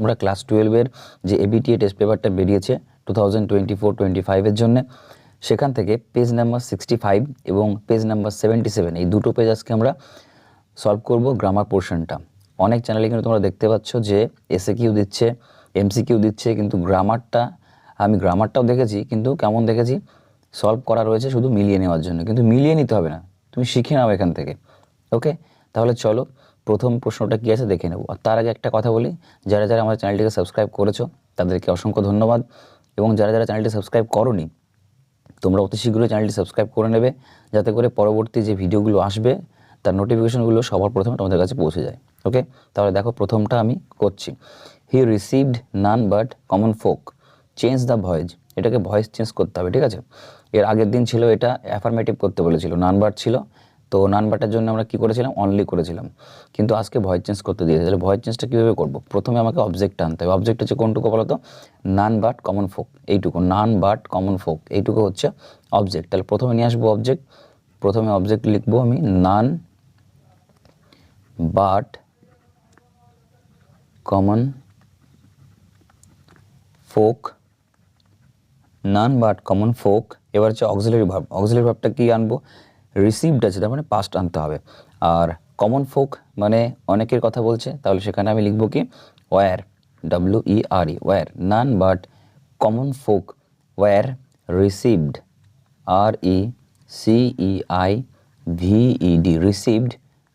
আমরা ক্লাস টুয়েলভের যে এবিটিএ টেস্ট পেপারটা বেরিয়েছে two thousand twenty four twenty ফাইভের জন্যে, সেখান থেকে পেজ নাম্বার সিক্সটি ফাইভ এবং পেজ নাম্বার সেভেন্টি সেভেন এই দুটো পেজ আজকে আমরা সলভ করব গ্রামার পোর্শনটা অনেক চ্যানেলে কিন্তু তোমরা দেখতে পাচ্ছ যে এসএ কিউ দিচ্ছে এমসি কিউ দিচ্ছে, কিন্তু গ্রামারটা আমি গ্রামারটাও দেখেছি, কিন্তু কেমন দেখেছি সলভ করা রয়েছে শুধু মিলিয়ে নেওয়ার জন্য। কিন্তু মিলিয়ে নিতে হবে না, তুমি শিখে নাও এখান থেকে ওকে তাহলে চলো প্রথম প্রশ্নটা কী আছে দেখে নেব। আর তার আগে একটা কথা বলি, যারা যারা আমার চ্যানেলটিকে সাবস্ক্রাইব করেছ, তাদেরকে অসংখ্য ধন্যবাদ। এবং যারা যারা চ্যানেলটি সাবস্ক্রাইব করনি, তোমরা অতি শীঘ্রই চ্যানেলটি সাবস্ক্রাইব করে নেবে, যাতে করে পরবর্তী যে ভিডিওগুলো আসবে, তার নোটিফিকেশনগুলো সবার প্রথমে তোমাদের কাছে পৌঁছে যায়। ওকে তাহলে দেখো প্রথমটা আমি করছি। He received none but common folk change the voice এটাকে ভয়েস চেঞ্জ করতে হবে, ঠিক আছে? এর আগের দিন ছিল এটা অ্যাফার্মেটিভ করতে বলেছিল নান বাট ছিল। তো নান বাটের জন্য আমরা কি করেছিলাম? অনলি করেছিলাম। কিন্তু আজকে ভয়েস চেঞ্জ করতে দিয়েছে। তাহলে ভয়েস চেঞ্জটা কীভাবে করব? প্রথমে আমাকে অবজেক্ট আনতে হবে। অবজেক্ট হচ্ছে কোনটুকু বলতো? নান বাট কমন ফোক এইটুকু। নান বাট কমন ফোক এইটুকু হচ্ছে অবজেক্ট তাহলে প্রথমে নিয়ে আসব অবজেক্ট প্রথমে অবজেক্ট লিখব আমি none but common folk none but common folk এবার হচ্ছে অক্সিলারি ভাব অক্সিলারি ভাবটা কি আনব? রিসিভড আছে, তার মানে পাস্ট আনতে হবে। আর কমন ফোক মানে অনেকের কথা বলছে, তাহলে সেখানে আমি লিখব কি? Were W E R E were none but common folk were received R E C E I V E D received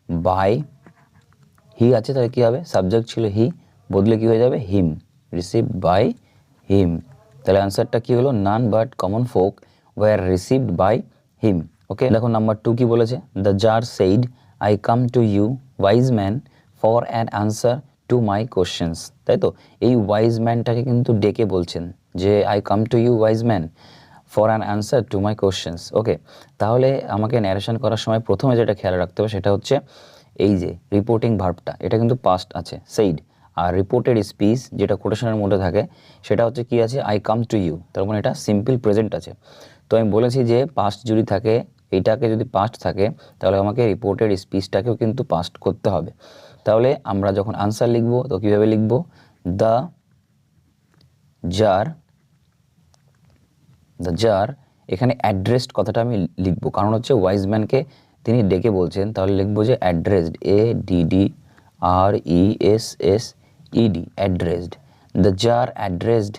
by he আছে, তাহলে কী হবে? সাবজেক্ট ছিল হি বদলে কী হয়ে যাবে? হিম রিসিভড বাই হিম তাহলে অ্যান্সারটা কী হলো? None but common folk were received by him okay দেখো নাম্বার টু কি বলেছে? The jar said I come to you wise man for an answer to my questions তাই তো? এই ওয়াইজ ম্যানটাকে কিন্তু ডেকে বলছেন যে I come to you wise man for an answer to my questions okay তাহলে আমাকে ন্যারেশন করার সময় প্রথমে যেটা খেয়াল রাখতে হবে সেটা হচ্ছে এই যে রিপোর্টিং ভার্বটা এটা কিন্তু পাস্ট আছে সেইড আর রিপোর্টেড স্পিচ যেটা কোটেশনের মধ্যে থাকে, সেটা হচ্ছে কি আছে? আই কাম টু ইউ তার মানে এটা সিম্পল প্রেজেন্ট আছে। তো আমি বলেছি যে পাস্ট যদি থাকে এইটাকে যদি পাস্ট থাকে, তাহলে আমাকে রিপোর্টেড স্পিচটাকেও কিন্তু পাস্ট করতে হবে। তাহলে আমরা যখন আনসার লিখব, তো কীভাবে লিখব? দ্য জার দ্য জার এখানে অ্যাড্রেসড কথাটা আমি লিখব। কারণ হচ্ছে ওয়াইজ ম্যানকে তিনি ডেকে বলছেন, তাহলে লিখব যে addressed A D D R E S S ED addressed the jar addressed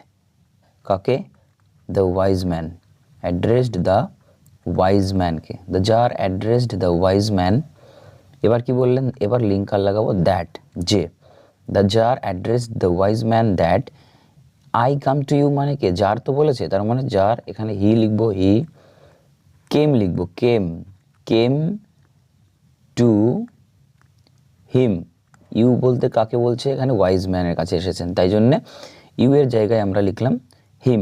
কাকে? The wise man addressed the wise ম্যানকে the jar addressed the wise man এবার কি বললেন? এবার লিঙ্ক আর লাগাবো দ্যাট যে। The jar address the wise man that I come to you মানে কে? যার তো বলেছে, তার মানে যার এখানে হি লিখব হি কেম লিখব। কেম কেম টু হিম ইউ বলতে কাকে বলছে? এখানে ওয়াইজ ম্যানের কাছে এসেছেন। তাই জন্যে ইউ এর জায়গায় আমরা লিখলাম হিম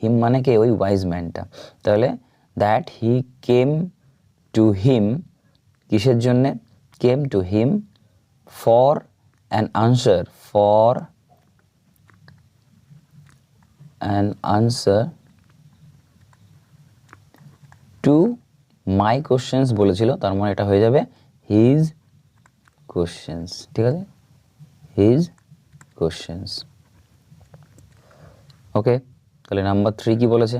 হিম মানে কে? ওই ওয়াইজ ম্যানটা তাহলে that he came to him কিসের জন্যে? Came to him for an answer for an answer to my questions বলেছিল, তার মানে এটা হয়ে যাবে হিজ কোশ্চেন্স ঠিক আছে? হিজ কোশ্চেন্স ওকে তাহলে নাম্বার থ্রি কি বলেছে?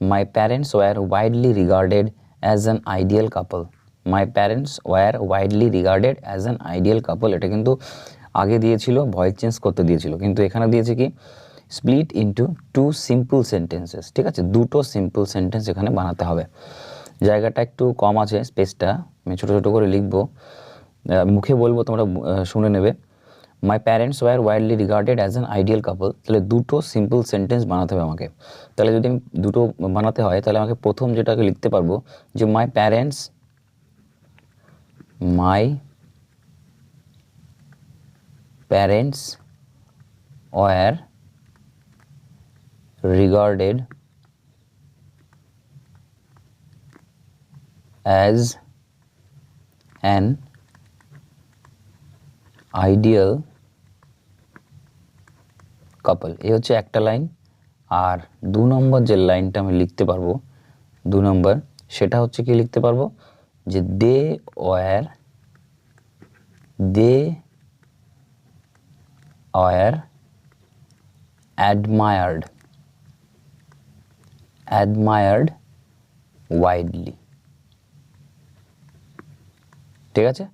My parents were widely regarded as an ideal couple my parents were widely regarded as an ideal couple এটা কিন্তু আগে দিয়েছিল ভয়েস চেঞ্জ করতে দিয়েছিল। কিন্তু এখানে দিয়েছে কি? Split into two simple sentences ঠিক আছে? দুটো সিম্পল সেন্টেন্স এখানে বানাতে হবে। জায়গাটা একটু কম আছে স্পেসটা আমি ছোটো ছোটো করে লিখব। মুখে বলব, তোমরা শুনে নেবে। My parents were widely regarded as an ideal couple তাহলে দুটো সিম্পল সেন্টেন্স বানাতে হবে আমাকে। তাহলে যদি আমি দুটো বানাতে হয়, তাহলে আমাকে প্রথম যেটাকে লিখতে পারব, যে my parents my parents were regarded as an ideal couple এই হচ্ছে একটা লাইন আর দু নম্বর যে লাইনটা আমি লিখতে পারব, দু নম্বর, সেটা হচ্ছে কি লিখতে পারব? যে they were they were admired admired widely ঠিক আছে?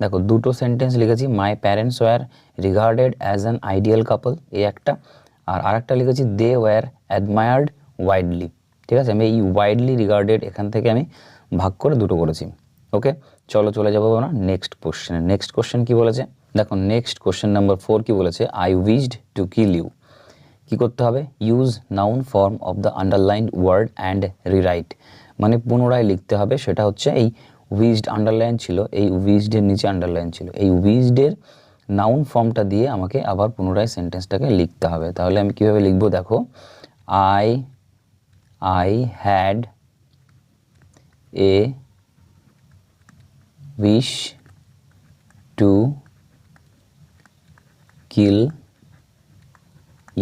দেখো, দুটো সেন্টেন্স লিখেছি my parents were regarded as an ideal couple এই একটা। আর আরেকটা লিখেছি দে ওয়ার অ্যাডমায়ার্ড ওয়াইডলি ঠিক আছে? আমি এই ওয়াইডলি রিগার্ডেড এখান থেকে আমি ভাগ করে দুটো করেছি। ওকে চলো, চলে যাব না নেক্সট কোশ্চেনে নেক্সট কোশ্চেন কি বলেছে? দেখো নেক্সট কোশ্চেন নাম্বার ফোর কি বলেছে? I wished to kill you কী করতে হবে? Use noun form of the underlined word and rewrite মানে পুনরায় লিখতে হবে, সেটা হচ্ছে এই উইজড আন্ডারলাইন ছিল, এই উইজডের নিচে আন্ডারলাইন ছিল। এই উইজডের নাউন ফর্মটা দিয়ে আমাকে আবার পুনরায় সেন্টেন্সটাকে লিখতে হবে। তাহলে আমি কীভাবে লিখব দেখো? I I had a wish to kill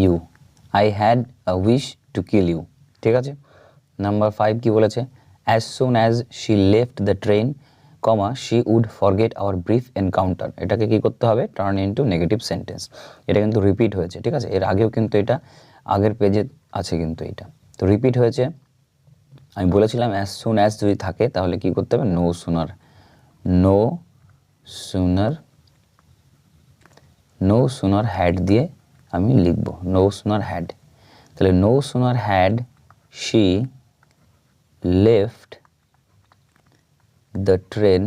you I had a wish to kill you ঠিক আছে? নাম্বার ফাইভ কি বলেছে? As soon as she left the train comma she would forget our brief encounter এটাকে কি করতে হবে? Turn into negative sentence এটা কিন্তু রিপিট হয়েছে, ঠিক আছে? এর আগেও কিন্তু এটা, আগের পেজে আছে কিন্তু এটা। তো রিপিট হয়েছে। আমি বলেছিলাম অ্যাজ সুন অ্যাজ যদি থাকে, তাহলে কি করতে হবে? No sooner no sooner no sooner had দিয়ে আমি লিখব। নো সুনার হ্যাড তাহলে no sooner had she left the train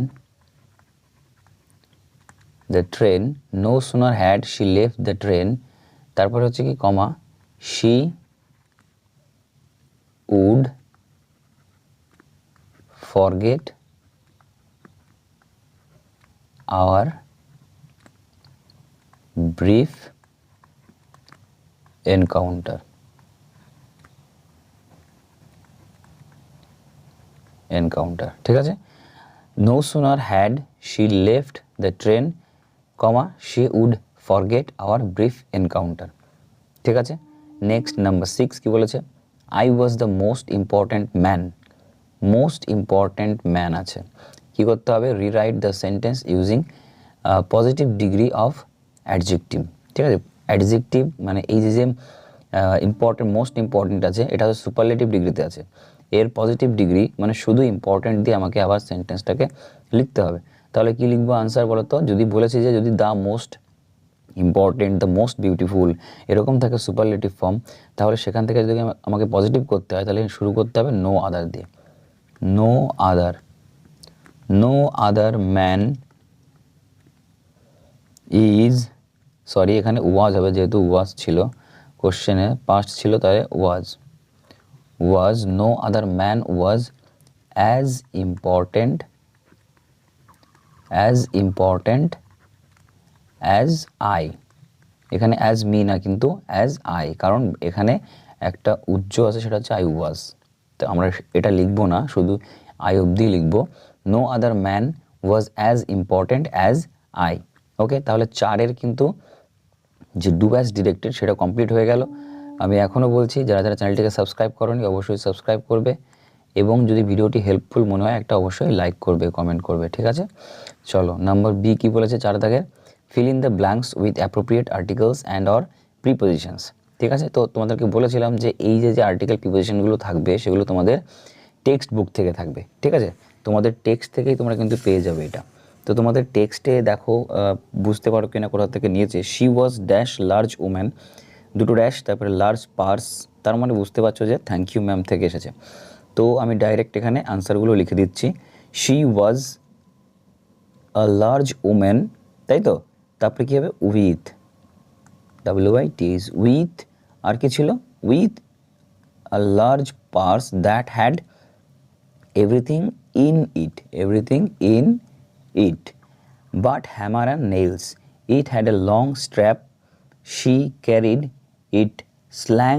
the train no sooner had she left the train তারপরে হচ্ছে কি, comma she would forget our brief encounter. Encounter, ঠিক আছে? No sooner had she left the train, comma, she would forget our brief encounter ঠিক আছে? Next number six কি বলেছে? I was the most important man most important man আছে। কি করতে হবে? Rewrite the sentence using positive degree of adjective ঠিক আছে? অ্যাডজেক্টিভ মানে এই যে যে ইম্পর্টেন্ট মোস্ট ইম্পর্টেন্ট আছে, এটা হচ্ছে সুপারলেটিভ ডিগ্রিতে আছে। এর পজিটিভ ডিগ্রি মানে শুধু ইম্পর্টেন্ট দিয়ে আমাকে আবার সেন্টেন্সটাকে লিখতে হবে। তাহলে কি লিখব আনসার বলো তো যদি বলেছি যে যদি the most important the most beautiful এরকম থাকে সুপারলেটিভ ফর্ম তাহলে সেখান থেকে যদি আমাকে পজিটিভ করতে হয়, তাহলে শুরু করতে হবে নো আদার দিয়ে। No other no other man is sorry এখানে ওয়াজ হবে যেহেতু ওয়াজ ছিল কোশ্চেনে পাস্ট ছিল তাই was was no other man was as important as important as I এখানে অ্যাজ মি না, কিন্তু অ্যাজ আই কারণ এখানে একটা উজ্জ আছে, সেটা হচ্ছে আই ওয়াজ তো আমরা এটা লিখব না, শুধু আই অবধি লিখব। No other man was as important as I okay তাহলে চারের কিন্তু যে ডু অ্যাজ ডিরেক্টেড, সেটা কমপ্লিট হয়ে গেল। আমি এখনও বলছি, যারা যারা চ্যানেলটিকে সাবস্ক্রাইব করনি, অবশ্যই সাবস্ক্রাইব করবে এবং যদি ভিডিওটি হেল্পফুল মনে হয়, একটা অবশ্যই লাইক করবে কমেন্ট করবে, ঠিক আছে? চলো নাম্বার বি কি বলেছে চার দাগের fill in the blanks with appropriate articles and or prepositions ঠিক আছে? তো তোমাদেরকে বলেছিলাম যে এই যে যে আর্টিকেল প্রিপোজিশনগুলো থাকবে, সেগুলো তোমাদের টেক্সট বুক থেকে থাকবে, ঠিক আছে? তোমাদের টেক্সট থেকেই তোমরা কিন্তু পেয়ে যাবে এটা। তো তোমাদের টেক্সটে দেখো বুঝতে পারো কিনা কোথা থেকে নিয়েছে? She was dash large woman দুটো ড্যাশ তারপরে লার্জ পার্স তার মানে বুঝতে পারছ যে থ্যাংক ইউ ম্যাম থেকে এসেছে। তো আমি ডাইরেক্ট এখানে আনসারগুলো লিখে দিচ্ছি। She was a large woman তাই তো? তারপরে কী হবে? With W I T is with আর কি ছিল? With a large purse that had everything in it everything in it but hammer and nails it had a long strap she carried it slung,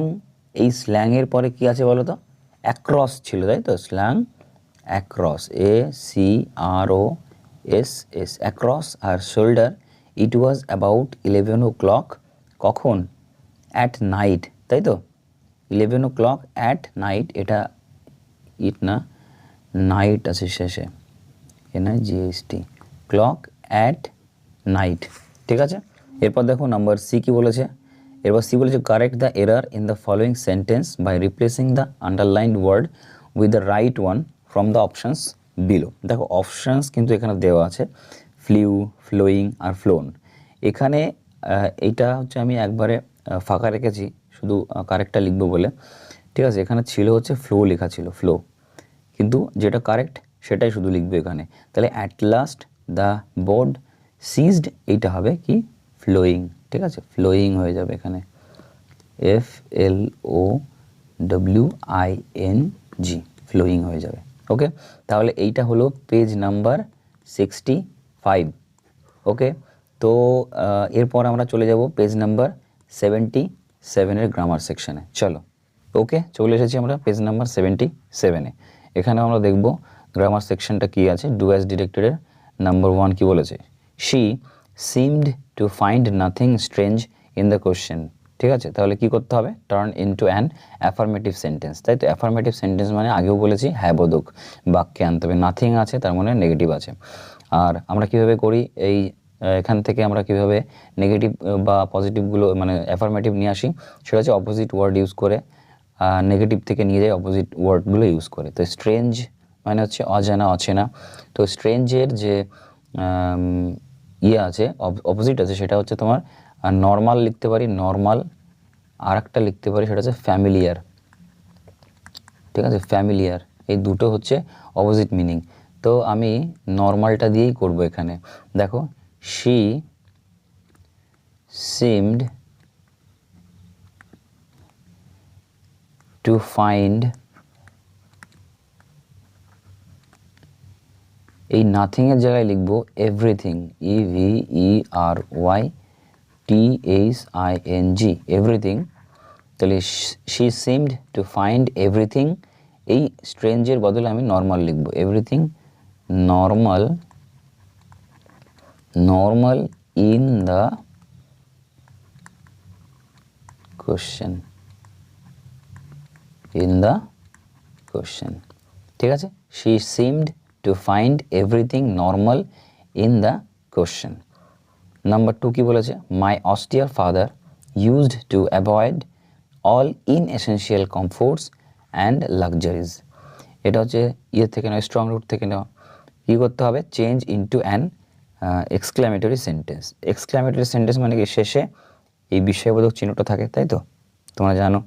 এই slang এর পরে কি আছে বলো তো across ছিল, তাই তো? Slung, across, A C R O S S, across her shoulder. It was about eleven o'clock, কখন? অ্যাট নাইট, তাই তো? Eleven o'clock, at night, এটা ইট না? নাইট আছে শেষে। এন জিএসটি ক্লক, অ্যাট নাইট, ঠিক আছে? এরপর দেখো নাম্বার সি কি বলেছে? এরপর সি বলেছে correct the error in the following sentence by replacing the underlined word with the right one from the options below দেখো অপশানস কিন্তু এখানে দেওয়া আছে ফ্লিউ ফ্লোয়িং আর ফ্লোন এখানে এইটা হচ্ছে আমি একবারে ফাঁকা রেখেছি, শুধু কারেক্টটা লিখব বলে। ঠিক আছে, এখানে ছিল হচ্ছে ফ্লো লেখা ছিল ফ্লো কিন্তু যেটা কারেক্ট সেটাই শুধু লিখবে এখানে। তাহলে at last the board seized এইটা হবে কি? ফ্লোয়িং ঠিক আছে? ফ্লোয়িং হয়ে যাবে এখানে। F L O W I N G flowing হয়ে যাবে। ওকে তাহলে এইটা হলো page number sixty five okay তো এরপর আমরা চলে যাব পেজ নাম্বার সেভেন্টি সেভেনের গ্রামার সেকশনে চলো। ওকে চলে এসেছি আমরা পেজ নাম্বার সেভেন্টি সেভেনে এখানে আমরা দেখব গ্রামার সেকশনটা কি আছে। ডু অ্যাজ ডিরেক্টরের নাম্বার ওয়ান কি বলেছে? She seemed to find nothing strange in the question ঠিক আছে? তাহলে কি করতে হবে? Turn into an affirmative sentence তাই তো? অ্যাফার্মেটিভ সেন্টেন্স মানে আগেও বলেছি হ্যাঁ বোধক বাক্যে আনতে হবে নাথিং আছে, তার মানে নেগেটিভ আছে। আর আমরা কীভাবে করি? এই এখান থেকে আমরা কীভাবে নেগেটিভ বা পজিটিভগুলো মানে অ্যাফার্মেটিভ নিয়ে আসি? সেটা হচ্ছে অপোজিট ওয়ার্ড ইউজ করে নেগেটিভ থেকে নিয়ে যাই অপোজিট ওয়ার্ডগুলো ইউজ করে। তো স্ট্রেঞ্জ মানে হচ্ছে অজানা, অচেনা। তো স্ট্রেঞ্জের যে ইয়ে আছে অপোজিট আছে, সেটা হচ্ছে তোমার নর্মাল লিখতে পারি নর্মাল আর একটা লিখতে পারি, সেটা হচ্ছে ফ্যামিলিয়ার ঠিক আছে? ফ্যামিলিয়ার এই দুটো হচ্ছে অপোজিট মিনিং তো আমি নর্মালটা দিয়েই করব এখানে। দেখো শি সিমড টু ফাইন্ড এই নাথিংয়ের জায়গায় লিখব everything E V E R Y T H I N G everything তাহলে she seemed to find everything এই স্ট্রেঞ্জের বদলে আমি নর্মাল লিখব। Everything normal normal in the question in the question ঠিক আছে? She seemed to find everything normal in the question number two কি বলেছে? My austere father used to avoid all inessential comforts and luxuries এটা হচ্ছে ইয়ে থেকে নেওয়া strong root থেকে নেওয়া। কী করতে হবে? Change into an exclamatory sentence exclamatory sentence মানে কি? শেষে এই বিষয়বোধক চিহ্নটা থাকে, তাই তো? তোমরা জানো।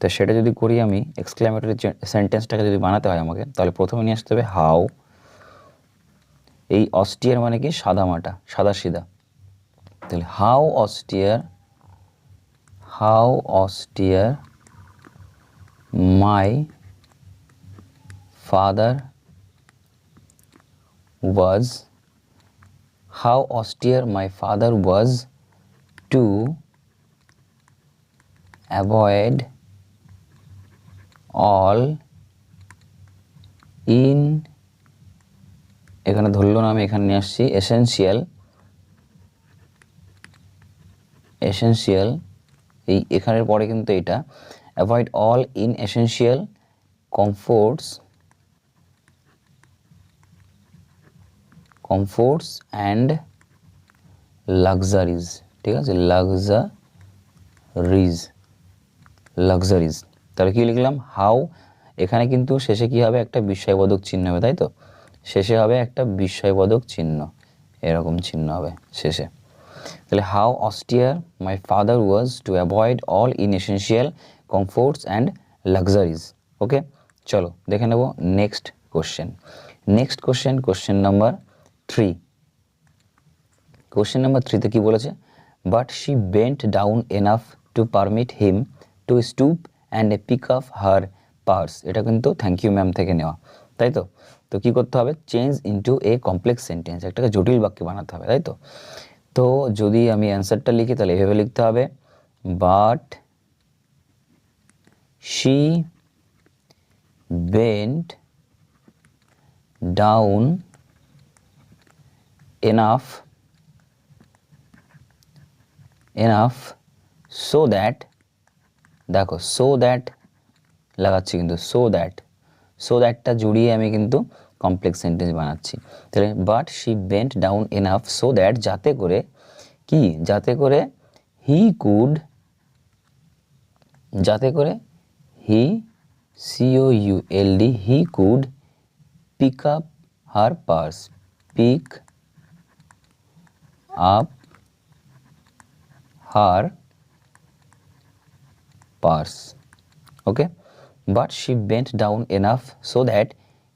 তো সেটা যদি করি আমি এক্সক্লামেটরি সেন্টেন্সটাকে যদি বানাতে হয় আমাকে, তাহলে প্রথমে নিয়ে আসতে হবে হাউ এই অস্টিয়ার মানে কি? সাদা মাটা, সাদা সিধা। তাহলে how austere how austere my father was how austere my father was to avoid all in, এখানে ধরল না, আমি এখানে নিয়ে আসছি এসেন্সিয়াল এসেন্সিয়াল এই এখানের পরে কিন্তু এটা avoid all inessential comforts comforts and luxuries ঠিক আছে? লাক্সারিজ লাক্সারিজ তাহলে কি লিখলাম? হাউ এখানে কিন্তু শেষে কি হবে? একটা বিস্ময়বোধক চিহ্ন হবে, তাই তো? শেষে হবে একটা বিস্ময়বোধক চিহ্ন। এরকম চিহ্ন হবে শেষে। তাহলে how austere my father was to avoid all inessential comforts and luxuries okay চলো, দেখে নেব next question next question question number three question number থ্রিতে কী বলেছে? But she bent down enough to permit him to stoop and a pick up her purse এটা কিন্তু thank you ma'am থেকে নেওয়া। তাই তো? তো কী করতে হবে? Change into a complex sentence একটাকে জটিল বাক্য বানাতে হবে, তাই তো? তো যদি আমি অ্যান্সারটা লিখি, তাহলে এভাবে লিখতে হবে। But she bent down enough enough so that দেখো সো দ্যাট লাগাচ্ছি কিন্তু সো দ্যাট সো দ্যাটটা জুড়িয়ে আমি কিন্তু কমপ্লেক্স সেন্টেন্স বানাচ্ছি। তাহলে but she bent down enough so that যাতে করে কি? যাতে করে হি কুড যাতে করে he C O U L D he could pick up her purse pick up her purse okay but she bent down enough so that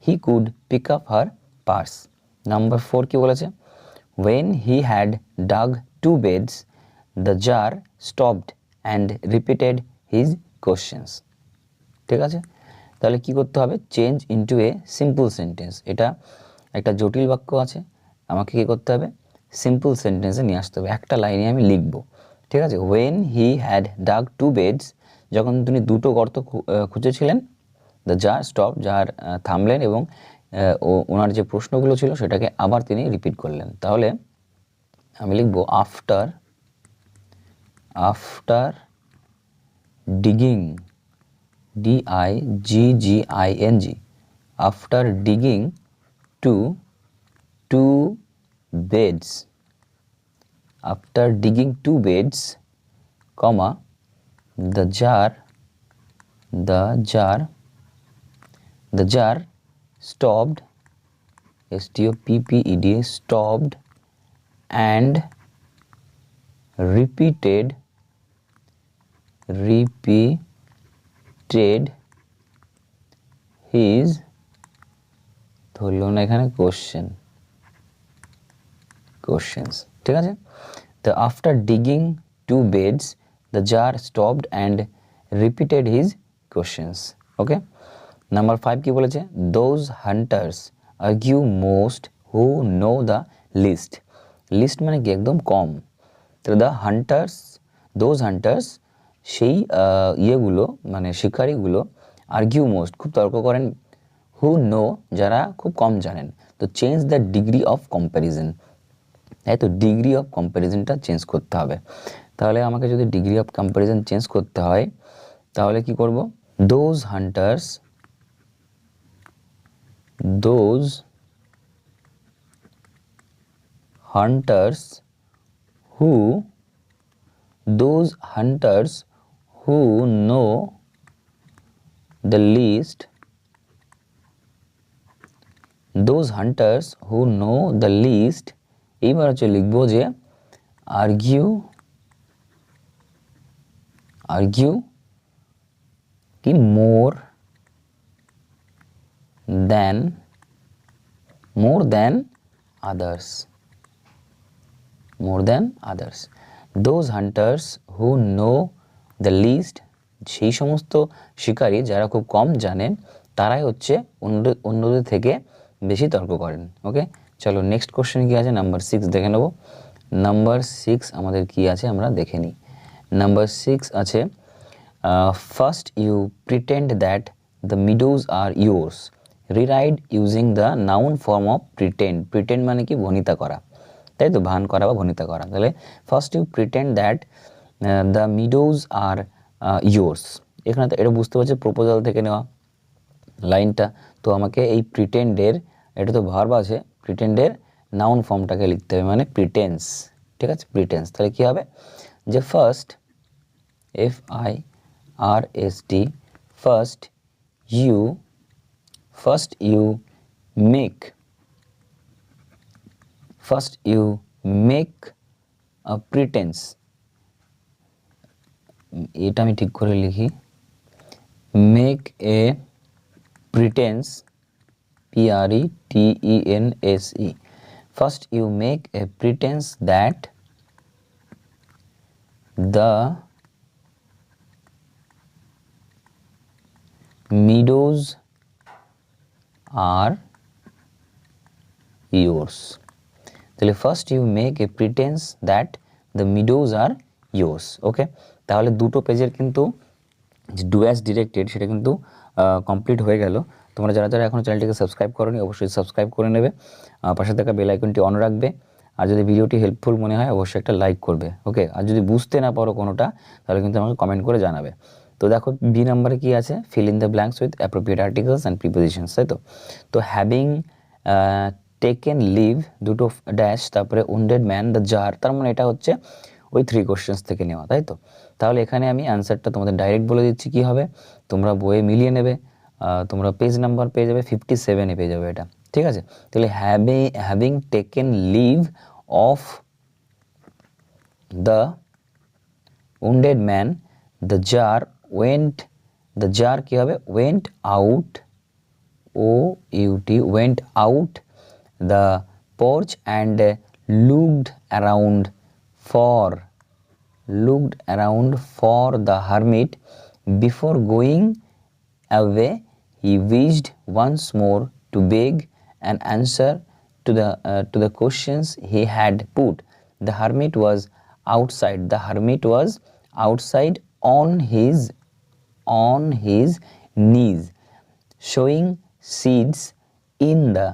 he could pick up her purse. Number four কি বলেছে when he had dug two beds the jar stopped and repeated his questions ঠিক আছে তাহলে কি করতে হবে change into a simple sentence এটা একটা জটিল বাক্য আছে আমাকে কি করতে হবে সিম্পল সেন্টেন্সে নিয়ে আসতে হবে একটা লাইনে আমি লিখব ঠিক আছে when he had dug two beds যখন তিনি দুটো গর্ত খুঁজেছিলেন দ্য জার স্টপ জার থামলেন এবং ওনার যে প্রশ্নগুলো ছিল সেটাকে আবার তিনি রিপিট করলেন। তাহলে আমি লিখব after after digging D I G G I N G after digging two two beds after digging two beds, comma the jar the jar the jar stopped s t o p p e d stopped and repeated repeated his ধরল না এখানে question questions ঠিক আছে the after digging two beds the jar stopped and repeated his questions. Okay? Number 5 কি বলেছে? Those hunters argue most who know the least least মানে কি? একদম কম। তো দ্য হান্টার্স দোজ হান্টার্স সেই ইয়েগুলো মানে শিকারীগুলো আর্গিউ মোস্ট খুব তর্ক করেন। হু নো যারা খুব কম জানেন। তো change the degree of comparison তাই তো ডিগ্রি অফ কম্প্যারিজনটা চেঞ্জ করতে হবে। তাহলে আমাকে যদি ডিগ্রি অফ কম্প্যারিজন চেঞ্জ করতে হয় তাহলে কি করব those hunters those hunters who those hunters who know the least those hunters who know the least এইবার হচ্ছে লিখবো যে আর্গিউ আর্গিউ কি more than more than others more than others. Those hunters who know the least, সেই সমস্ত শিকারী যারা খুব কম জানেন তারাই হচ্ছে অন্য- অন্যদের থেকে বেশি তর্ক করেন ওকে চলো নেক্সট কোশ্চেন কি আছে? নাম্বার সিক্স দেখে নেব। নাম্বার সিক্স আমাদের কি আছে? আমরা দেখে নিই। নাম্বার সিক্স আছে first you pretend that the meadows are yours rewrite using the noun form of pretend pretend মানে কি? ভনিতা করা। তাই তো? ভান করা বা ভনিতা করা। তাহলে first you pretend that the meadows are yours এখানে তো এটা বুঝতে পারছি প্রপোজাল থেকে নেওয়া লাইনটা। তো আমাকে এই প্রিটেন্ডের এটা তো ভার্ব আছে প্রিটেন্ডের নাউন ফর্মটাকে লিখতে হবে। মানে প্রিটেন্স ঠিক আছে? প্রিটেন্স তাহলে কী হবে? যে first F I R S T first you first you make first you make a pretense. এটা আমি ঠিক করে লিখি। Make a pretence P R E T E N S E first you make a pretence that the meadows are yours. তাহলে first you make a pretence that the meadows are yours okay তাহলে দুটো পেজের কিন্তু যে Dooars directed সেটা কিন্তু complete হয়ে গেল। তোমরা যারা যারা এখনও চ্যানেলটিকে সাবস্ক্রাইব করোনি, অবশ্যই সাবস্ক্রাইব করে নেবে। পাশে থাকা বেল আইকনটি অন রাখবে। আর যদি ভিডিওটি হেল্পফুল মনে হয়, অবশ্যই একটা লাইক করবে ওকে আর যদি বুঝতে না পারো কোনোটা, তাহলে কিন্তু আমাকে কমেন্ট করে জানাবে। তো দেখো বি নাম্বারে কি আছে? Fill in the blanks with appropriate articles and prepositions তাই তো? তো হ্যাভিং টেকেন লিভ দুটো ড্যাশ তারপরে উন্ডেড ম্যান দ্য জার তার মানে এটা হচ্ছে ওই থ্রি কোশ্চেন্স থেকে নেওয়া, তাই তো? তাহলে এখানে আমি অ্যান্সারটা তোমাদের ডাইরেক্ট বলে দিচ্ছি, কী হবে? তোমরা বইয়ে মিলিয়ে নেবে তোমরা পেজ নাম্বার পেয়ে যাবে ফিফটি সেভেনে পেয়ে যাবে এটা, ঠিক আছে? তাহলে have having taken leave of the wounded man the jar went the jar কি হবে went out o u t went out the porch and looked around for looked around for the hermit before going away he wished once more to beg an answer to the uh, to the questions he had put the hermit was outside the hermit was outside on his on his knees, showing seeds in the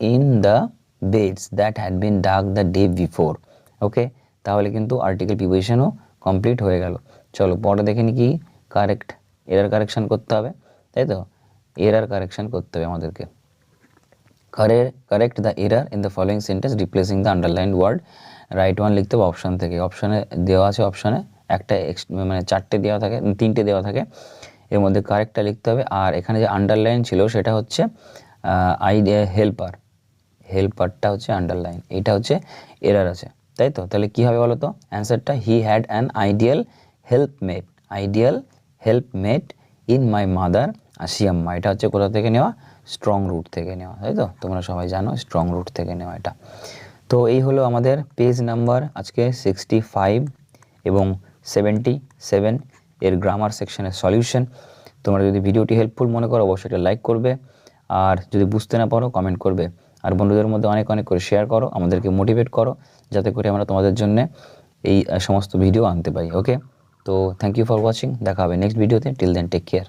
in the beds that had been dug the day before. ওকে তাহলে কিন্তু article প্রিপারেশনও complete হয়ে গেল। চলো, পরে দেখে নি কি correct error correction করতে হবে। তাই তো? এরার কারেকশন করতে হবে আমাদেরকে। Correct the error in the following sentence replacing the underline word right one লিখতে হবে অপশান থেকে। অপশানে দেওয়া আছে অপশানে একটা মানে চারটে দেওয়া থাকে, তিনটে দেওয়া থাকে। এর মধ্যে কারেক্টটা লিখতে হবে। আর এখানে যে আন্ডারলাইন ছিল, সেটা হচ্ছে আই হেল্পার হেল্পারটা হচ্ছে আন্ডারলাইন এটা হচ্ছে এরার আছে। তাই তো? তাহলে কী হবে বলো তো অ্যান্সারটা he had an ideal helpmate ideal helpmate in my mother Ashiamma এটা হচ্ছে কোথা থেকে নেওয়া? স্ট্রং রুট থেকে নেওয়া। তাই তো? তোমরা সবাই জানো স্ট্রং রুট থেকে নেওয়া এটা। তো এই হলো আমাদের পেজ নাম্বার আজকে সিক্সটি ফাইভ এবং সেভেন্টি সেভেন এর গ্রামার সেকশনের সলিউশন তোমরা যদি ভিডিওটি হেল্পফুল মনে করো, অবশ্যই এটা লাইক করবে। আর যদি বুঝতে না পারো কমেন্ট করবে। আর বন্ধুদের মধ্যে অনেক অনেক করে শেয়ার করো, আমাদেরকে মোটিভেট করো, যাতে করে আমরা তোমাদের জন্য এই সমস্ত ভিডিও আনতে পারি ওকে তো থ্যাংক ইউ ফর ওয়াচিং দেখা হবে নেক্সট ভিডিওতে টিল দেন টেক কেয়ার